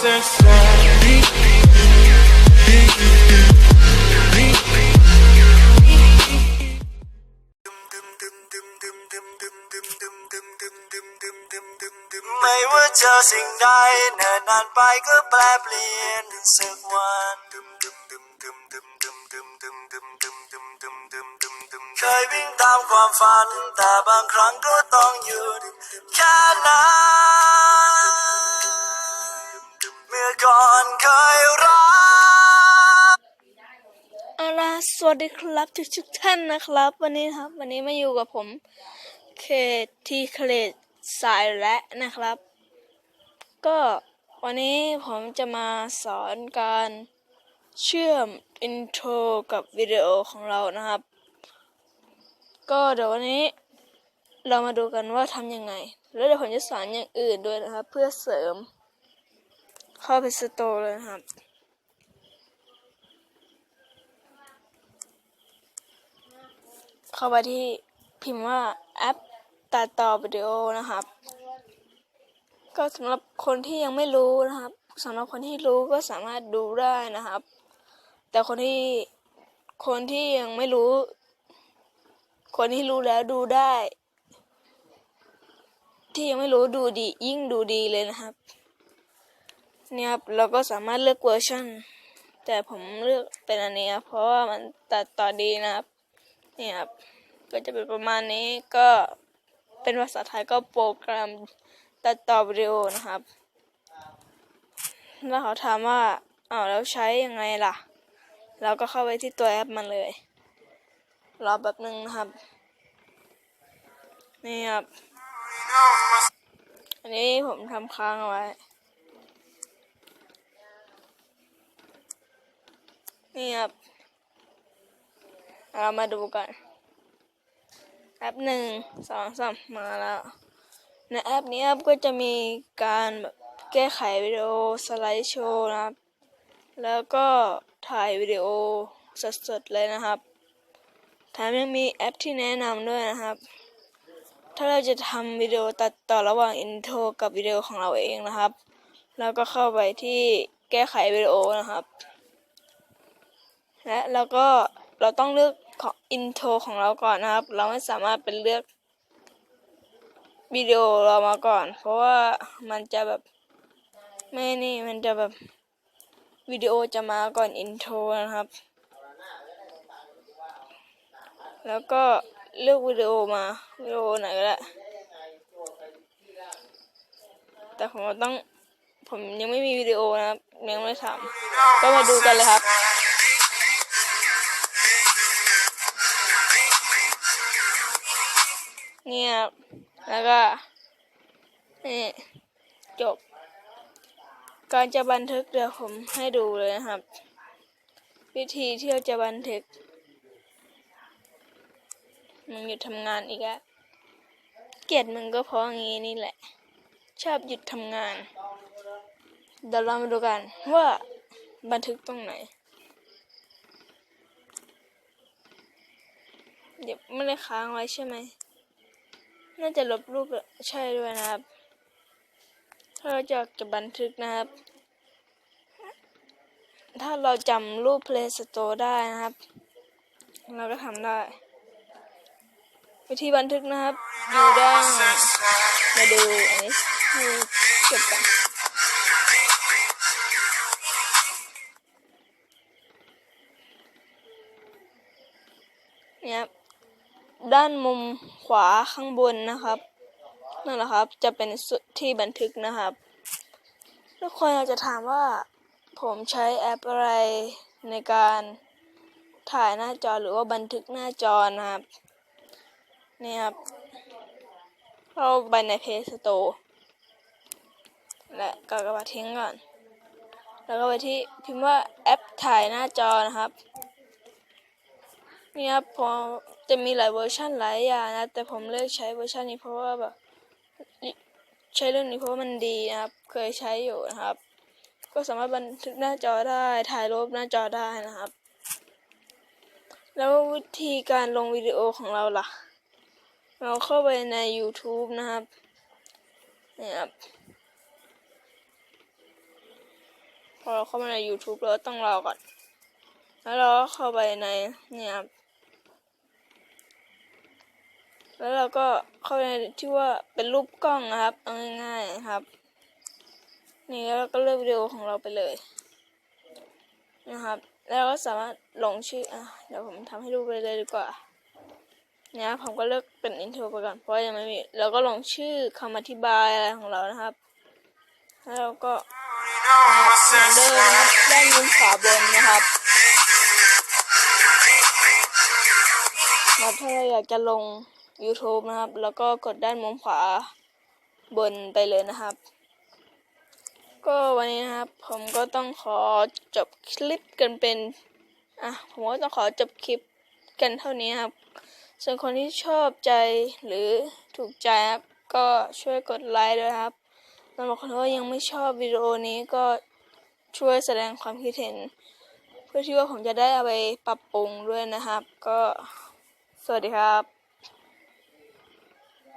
ไม่ว่าเจอสิ่งใดเนิ่นนานไปก็แปลเปลี่ยนสักวันเคยวิ่งตามความฝัน แต่บางครั้งก็ต้องหยุดแค่นั้น มื่อก่อนเคยรักเอาล่ะสวัสดีครับทุกทุกๆท่านนะครับ วันนี้ครับ วันนี้มาอยู่กับผมเคทีเคลดสายและนะครับ ก็วันนี้ผมจะมาสอนการเชื่อมอินโทรกับวิดีโอของเรานะครับ ก็เดี๋ยววันนี้เรามาดูกันว่าทำยังไง แล้วเดี๋ยวผมจะสอนอย่างอื่นด้วยนะครับ เพื่อเสริม เข้าไปสโตร์เลยนะครับเข้าไปที่พิมพ์ว่าแอปตัดต่อวิดีโอนะครับ ก็สำหรับคนที่ยังไม่รู้นะครับสำหรับคนที่รู้ก็สามารถดูได้นะครับ แต่คนที่คนที่ยังไม่รู้ คนที่รู้แล้วดูได้ ที่ยังไม่รู้ดูดียิ่งดูดีเลยนะครับ นี่ยครับเราก็สามารถเลือกเวอร์ชันแต่ผมเลือกเป็นอันนี้ครับเพราะว่ามันตัดต่อดีนะครับนี่ครับก็จะเป็นประมาณนี้ก็เป็นภาษาไทยก็โปรแกรมตัดต่อวิดีโอนะครับ แล้วเขาถามว่าอ้าวแล้วใช้ยังไงล่ะ เราก็เข้าไปที่ตัวแอปมันเลย รอแบบหนึ่งนะครับ นี่ครับ อันนี้ผมทำค้างเอาไว้ นี่ครับเรามาดูกันแอปหนึ่งสองสามมาแล้วในแอปนี้ครับก็จะมีการแบบแก้ไขวิดีโอสไลด์โชว์นะครับ แล้วก็ถ่ายวิดีโอสดๆเลยนะครับแถมยังมีแอปที่แนะนำด้วยนะครับ ถ้าเราจะทำวิดีโอตัดต่อระหว่างอินโทรกับวิดีโอของเราเองนะครับ แล้วก็เข้าไปที่แก้ไขวิดีโอนะครับ และแล้วก็เราต้องเลือกของอินโทรของเราก่อนนะครับ เราไม่สามารถเป็นเลือกวิดีโอเรามาก่อน เพราะว่ามันจะแบบไม่นี่มันจะแบบวิดีโอจะมาก่อนอินโทรนะครับ แล้วก็เลือกวิดีโอมาวิดีโอไหนก็ได้แต่ผมต้องผมยังไม่มีวิดีโอนะครับยังไม่ทำก็มาดูกันเลยครับ นี่ยครับแล้วก็นี่จบ การจะบันทึกเดี๋ยวผมให้ดูเลยนะครับ วิธีที่เราจะบันทึกมึงหยุดทำงานอีกแล้วเกลียดมึงก็เพราะงี้นี่แหละ ชอบหยุดทำงานเดี๋ยวเรามาดูกันว่าบันทึกตรงไหนเดี๋ยวไม่ได้ค้างไว้ใช่ไหม น่าจะลบรูปอะใช่ด้วยนะครับ ถ้าเราจะจะบันทึกนะครับ ถ้าเราจำรูป Play Store ได้นะครับ เราก็ทำได้ วิธีบันทึกนะครับอยู่ด้านมาดูอันนี้ให้จบกัน ด้านมุมขวาข้างบนนะครับนั่นแหละครับ จะเป็นที่บันทึกนะครับ ทุกคนอาจจะถามว่า ผมใช้แอปอะไรในการถ่ายหน้าจอหรือว่าบันทึกหน้าจอนะครับนี่ครับเข้าไปใน Play Store และก็กระบาทิ้งก่อน แล้วก็ไปที่พิมพ์ว่าแอปถ่ายหน้าจอนะครับ เนี่ครับพอจะมีหลายเวอร์ชันหลายอย่างนะ แต่ผมเลือกใช้เวอร์ชันนี้เพราะว่าแบบใช้เรื่องนี้เพราะว่ามันดีนะครับ เคยใช้อยู่นะครับ ก็สามารถบันทึกหน้าจอได้ถ่ายรูปหน้าจอได้นะครับ แล้ววิธีการลงวิดีโอของเราล่ะ เราเข้าไปใน YouTube นะครับนี่ครับพอเราเข้ามาใน YouTube เราต้องรอก่อน แล้วเราก็เข้าไปในเนี่ยครับ แล้วเราก็เข้าไปในที่ว่าเป็นรูปกล้องนะครับเอาง่ายๆนะครับ นี่แล้วเราก็เลือกวิดีโอของเราไปเลย นะครับ แล้วก็สามารถลงชื่ออะเดี๋ยวผมทำให้ดูไปเลยดีกว่าเนี่ยผมก็เลือกเป็นอินโทรไปก่อนเพราะยังไม่มีแล้วก็ลงชื่อคำอธิบายอะไรของเรานะครับ แล้วเราก็เหมือนเดิมนะครับด้านขวาบนนะครับแล้วถ้าเราอยากจะลง YouTube นะครับ แล้วก็กดด้านมุมขวาบนไปเลยนะครับ ก็วันนี้นะครับ ผมก็ต้องขอจบคลิปกันเป็น อะ ผมก็ต้องขอจบคลิปกันเท่านี้ครับ ส่วนคนที่ชอบใจหรือถูกใจครับ ก็ช่วยกดไลค์ด้วยครับสำหรับคนที่ยังไม่ชอบวิดีโอนี้ก็ช่วยแสดงความคิดเห็น เพื่อที่ว่าผมจะได้เอาไปปรับปรุงด้วยนะครับ ก็สวัสดีครับ